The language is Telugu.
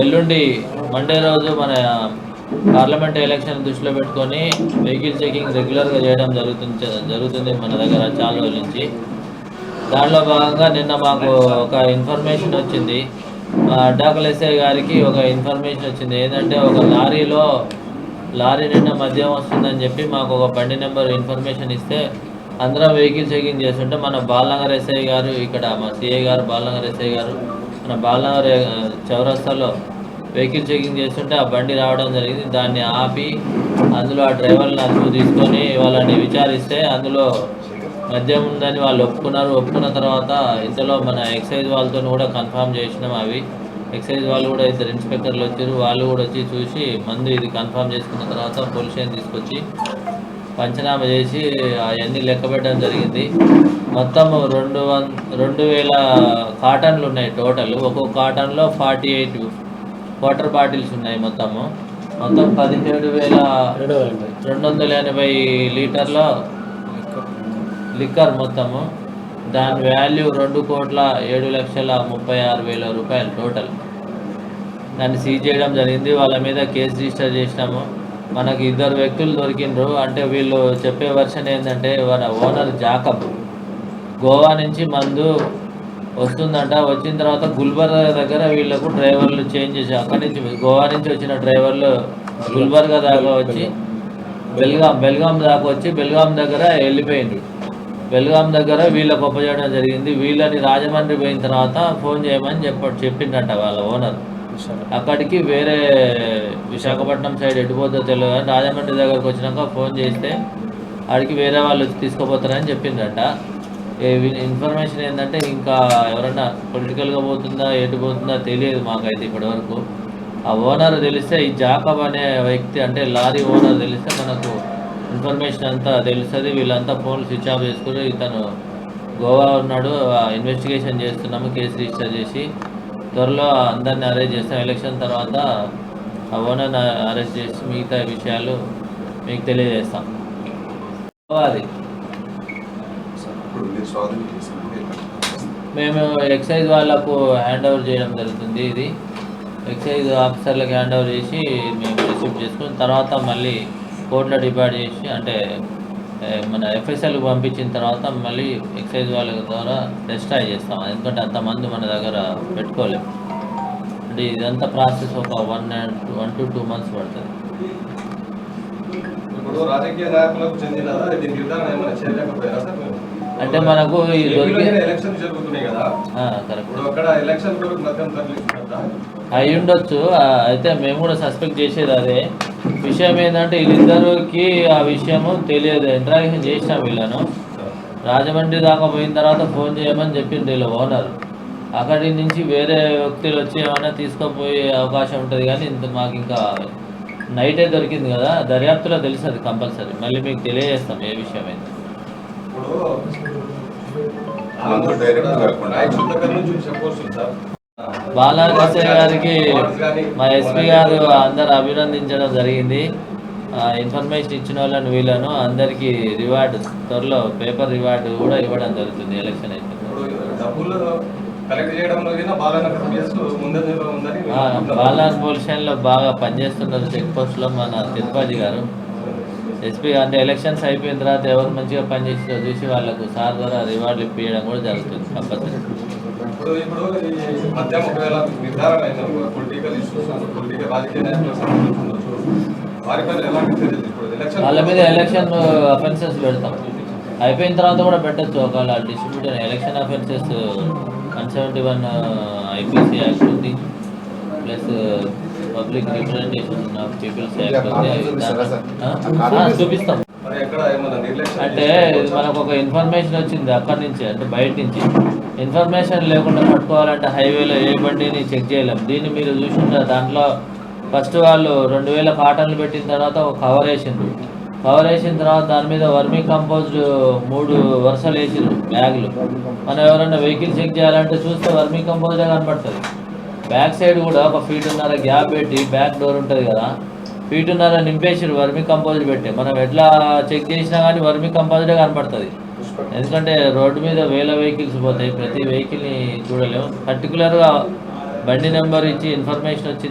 ఎల్లుండి మండే రోజు మన పార్లమెంట్ ఎలక్షన్ దృష్టిలో పెట్టుకొని వెహికల్ చెకింగ్ రెగ్యులర్గా చేయడం జరుగుతుంది జరుగుతుంది మన దగ్గర చాలా రోజుల నుంచి. దానిలో భాగంగా నిన్న మాకు ఒక ఇన్ఫర్మేషన్ వచ్చింది. మా ఎస్ఐ గారికి ఒక ఇన్ఫర్మేషన్ వచ్చింది. ఏంటంటే ఒక లారీలో లారీ నిండా మద్యం వస్తుందని చెప్పి మాకు ఒక బండి నెంబర్ ఇన్ఫర్మేషన్ ఇస్తే అందరం వెహికల్ చెకింగ్ చేస్తుంటే మన బాలనగర్ ఎస్ఐ గారు ఇక్కడ మా సిఐ గారు బాలనగర్ ఎస్ఐ గారు మన బాలనగర్ చౌరస్తాలో వెహికల్ చెకింగ్ చేస్తుంటే ఆ బండి రావడం జరిగింది. దాన్ని ఆపి అందులో ఆ డ్రైవర్ని అదుపు తీసుకొని వాళ్ళని విచారిస్తే అందులో మద్యం ఉందని వాళ్ళు ఒప్పుకున్నారు. ఒప్పుకున్న తర్వాత ఇంతలో మన ఎక్సైజ్ వాళ్ళతో కూడా కన్ఫామ్ చేసినాం అవి. ఎక్సైజ్ వాళ్ళు కూడా ఇద్దరు ఇన్స్పెక్టర్లు వచ్చారు. వాళ్ళు కూడా వచ్చి చూసి మందు ఇది కన్ఫర్మ్ చేసుకున్న తర్వాత పొల్యూషన్ తీసుకొచ్చి పంచనామా చేసి అవన్నీ లెక్క పెట్టడం జరిగింది. మొత్తం రెండు వన్ రెండు వేల కాటన్లు ఉన్నాయి టోటల్. ఒక్కొక్క కాటన్లో ఫార్టీ ఎయిట్ వాటర్ బాటిల్స్ ఉన్నాయి మొత్తము. మొత్తం పదిహేడు వేల రెండు వందల ఎనభై లీటర్ల లిక్కర్ మొత్తము. దాని వాల్యూ రెండు కోట్ల ఏడు లక్షల ముప్పై ఆరు వేల రూపాయలు టోటల్. దాన్ని సీజ్ చేయడం జరిగింది. వాళ్ళ మీద కేసు రిజిస్టర్ చేసినాము. మనకి ఇద్దరు వ్యక్తులు దొరికిండ్రు. అంటే వీళ్ళు చెప్పే వర్షన్ ఏంటంటే మన ఓనర్ జాకబ్ గోవా నుంచి మందు వస్తుందంట. వచ్చిన తర్వాత గుల్బర్గా దగ్గర వీళ్ళకు డ్రైవర్లు చేంజ్ చేసి అక్కడి నుంచి గోవా నుంచి వచ్చిన డ్రైవర్లు గుల్బర్గా దాకా వచ్చి బెల్గాం బెల్గాం దాకా వచ్చి బెల్గాం దగ్గర వెళ్ళిపోయింది బెల్గాం దగ్గర వీళ్ళకు ఒప్పచేయడం జరిగింది. వీళ్ళని రాజమండ్రి పోయిన తర్వాత ఫోన్ చేయమని చెప్ప చెప్పిండట వాళ్ళ ఓనర్ అక్కడికి వేరే విశాఖపట్నం సైడ్ ఎటుపోతుందో తెలియదు కానీ రాజమండ్రి దగ్గరకు వచ్చినాక ఫోన్ చేస్తే ఆడికి వేరే వాళ్ళు వచ్చి తీసుకుపోతారని చెప్పిందట ఇన్ఫర్మేషన్ ఏంటంటే ఇంకా ఎవరన్నా పొలిటికల్గా పోతుందా ఎటు పోతుందా తెలియదు మాకైతే ఇప్పటివరకు. ఆ ఓనర్ తెలిస్తే ఈ జాకబ్ అనే వ్యక్తి అంటే లారీ ఓనర్ తెలిస్తే మనకు ఇన్ఫర్మేషన్ అంతా తెలుస్తుంది. వీళ్ళంతా ఫోన్లు స్విచ్ ఆఫ్ చేసుకుని ఇతను గోవా ఉన్నాడు. ఇన్వెస్టిగేషన్ చేస్తున్నాము కేసు రిజిస్టర్ చేసి త్వరలో అందరిని అరెస్ట్ చేస్తాం ఎలక్షన్ తర్వాత ఆ ఓనర్ని అరెస్ట్ చేసి మిగతా విషయాలు మీకు తెలియజేస్తాం. అది మేము ఎక్సైజ్ వాళ్ళకు హ్యాండ్ ఓవర్ చేయడం జరుగుతుంది ఇది. ఎక్సైజ్ ఆఫీసర్లకు హ్యాండ్ ఓవర్ చేసి మేము రిసీవ్ చేసుకుని తర్వాత మళ్ళీ కోర్టులో డిపార్ట్ చేసి అంటే మన ఎఫ్ఎస్ఎల్కి పంపించిన తర్వాత మళ్ళీ ఎక్సైజ్ వాళ్ళ ద్వారా డెస్ట్రాయ్ చేస్తాం. ఎందుకంటే అంతమంది మన దగ్గర పెట్టుకోలేము అంటే ఇదంతా ప్రాసెస్ ఒక one and one to two months పడుతుంది? అంటే మనకు ఈ ఏపీలో దొరికే ఎలక్షన్ జరుగుతున్నాయి కదా. కరెక్ట్. ఇప్పుడు అక్కడ ఎలక్షన్ కొరకు మద్యం తరలిస్తున్నట్ట అయి ఉండొచ్చు. ఆ, అయితే మేము కూడా సస్పెక్ట్ చేసేది అదే. విషయం ఏంటంటే వీళ్ళిద్దరికి ఆ విషయము తెలియదు. ఇంటరాక్షన్ చేసినాం వీళ్ళను. రాజమండ్రి దాకా పోయిన తర్వాత ఫోన్ చేయమని చెప్పింది వీళ్ళ ఓనర్. అక్కడి నుంచి వేరే వ్యక్తులు వచ్చి ఏమైనా తీసుకుపోయే అవకాశం ఉంటుంది కానీ ఇంత మాకు ఇంకా నైటే దొరికింది కదా. దర్యాప్తులో తెలుస్తుంది కంపల్సరీ. మళ్ళీ మీకు తెలియజేస్తాం ఏ విషయం అయితే ఇప్పుడు కాకుండా. బాలాకృష్ణ గారికి మా ఎస్పీ గారు అందరు అభినందించడం జరిగింది. ఇన్ఫర్మేషన్ ఇచ్చిన వాళ్ళని వీళ్ళను అందరికీ రివార్డు త్వరలో పేపర్ రివార్డు కూడా ఇవ్వడం జరుగుతుంది ఎలక్షన్ అయితే బాలార్ పోలీస్ స్టేషన్లో బాగా పనిచేస్తున్నారు చెక్ పోస్ట్లో మన తిరుపతి గారు. ఎస్పీ అంటే ఎలక్షన్స్ అయిపోయిన తర్వాత ఎవరు మంచిగా పనిచేసిందో చూసి వాళ్ళకు సార్ ద్వారా రివార్డులు ఇప్పించడం కూడా జరుగుతుంది కంపల్సరీ. వాళ్ళ మీద ఎలక్షన్ అఫెన్సెస్ పెడతాం. అయిపోయిన తర్వాత కూడా పెట్టచ్చు. ఒకవేళ distributor election offences one seventy one IPC public representation of people's act చూపిస్తాం. మరి ఎక్కడ ఏమన్నా నిర్లక్ష్యం అంటే మనకు ఒక ఇన్ఫర్మేషన్ వచ్చింది అక్కడి నుంచి అంటే బయట నుంచి. ఇన్ఫర్మేషన్ లేకుండా పట్టుకోవాలంటే హైవేలో ఏ బండిని చెక్ చేయలేం. దీన్ని మీరు చూసింటారు దాంట్లో ఫస్ట్ వాళ్ళు రెండు వేల కాటన్లు పెట్టిన తర్వాత ఒక కవర్ వేసిండ్రు. కవర్ వేసిన తర్వాత దాని మీద వర్మీ కంపోజ్డ్ మూడు వరుసలు వేసిండ్రు బ్యాగులు. మనం ఎవరైనా వెహికల్ చెక్ చేయాలంటే చూస్తే వర్మీ కంపోజ్డే కనపడుతుంది. బ్యాక్ సైడ్ కూడా ఒక ఫీట్ ఉన్నర గ్యాప్ పెట్టి బ్యాక్ డోర్ ఉంటుంది కదా. ఫీట్ ఉన్నర నింపేసారు వర్మి కంపోజ్ పెట్టి. మనం ఎట్లా చెక్ చేసినా కానీ వర్మి కంపోజ్డే కనపడుతుంది. ఎందుకంటే రోడ్డు మీద వేల వెహికల్స్ పోతాయి ప్రతి వెహికల్ని చూడలేము. పర్టికులర్గా బండి నెంబర్ ఇచ్చి ఇన్ఫర్మేషన్ వచ్చింది